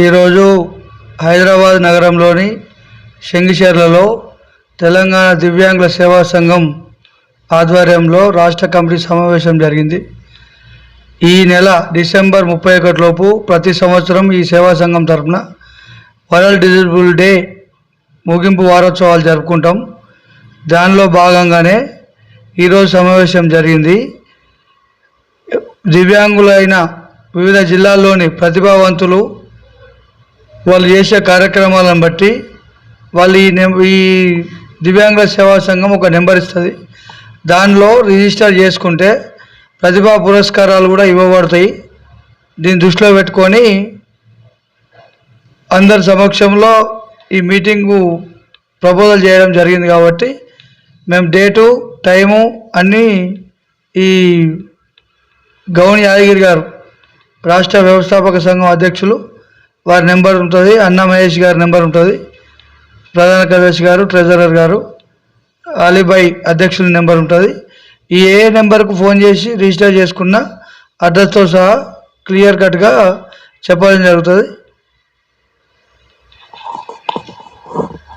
ఈరోజు హైదరాబాద్ నగరంలోని శంగిశేర్లలో తెలంగాణ దివ్యాంగుల సేవా సంఘం ఆధ్వర్యంలో రాష్ట్ర కమిటీ సమావేశం జరిగింది. ఈ నెల డిసెంబర్ ముప్పై ఒకటిలోపు ప్రతి సంవత్సరం ఈ సేవా సంఘం తరఫున వరల్డ్ డిజిబుల్ డే ముగింపు వారోత్సవాలు జరుపుకుంటాం. దానిలో భాగంగానే ఈరోజు సమావేశం జరిగింది. దివ్యాంగులైన వివిధ జిల్లాల్లోని ప్రతిభావంతులు వాళ్ళు చేసే కార్యక్రమాలను బట్టి వాళ్ళు ఈ నెం ఈ దివ్యాంగుల సేవా సంఘం ఒక నెంబర్ ఇస్తుంది. దానిలో రిజిస్టర్ చేసుకుంటే ప్రతిభా పురస్కారాలు కూడా ఇవ్వబడతాయి. దీన్ని దృష్టిలో పెట్టుకొని అందరి సమక్షంలో ఈ మీటింగు ప్రపోజల్ చేయడం జరిగింది కాబట్టి మేము డేటు టైము అన్నీ ఈ గౌని యాదగిరి గారు రాష్ట్ర వ్యవస్థాపక సంఘం అధ్యక్షులు వారి నెంబర్ ఉంటుంది అన్న మహేష్ గారి నెంబర్ ఉంటుంది. ప్రధాన కార్యదర్శి గారు ట్రెజరర్ గారు అలీబాయ్ అధ్యక్షుల నెంబర్ ఉంటుంది. ఈ ఏ నెంబర్కు ఫోన్ చేసి రిజిస్టర్ చేసుకున్న అడ్రస్తో సహా క్లియర్ కట్గా చెప్పడం జరుగుతుంది.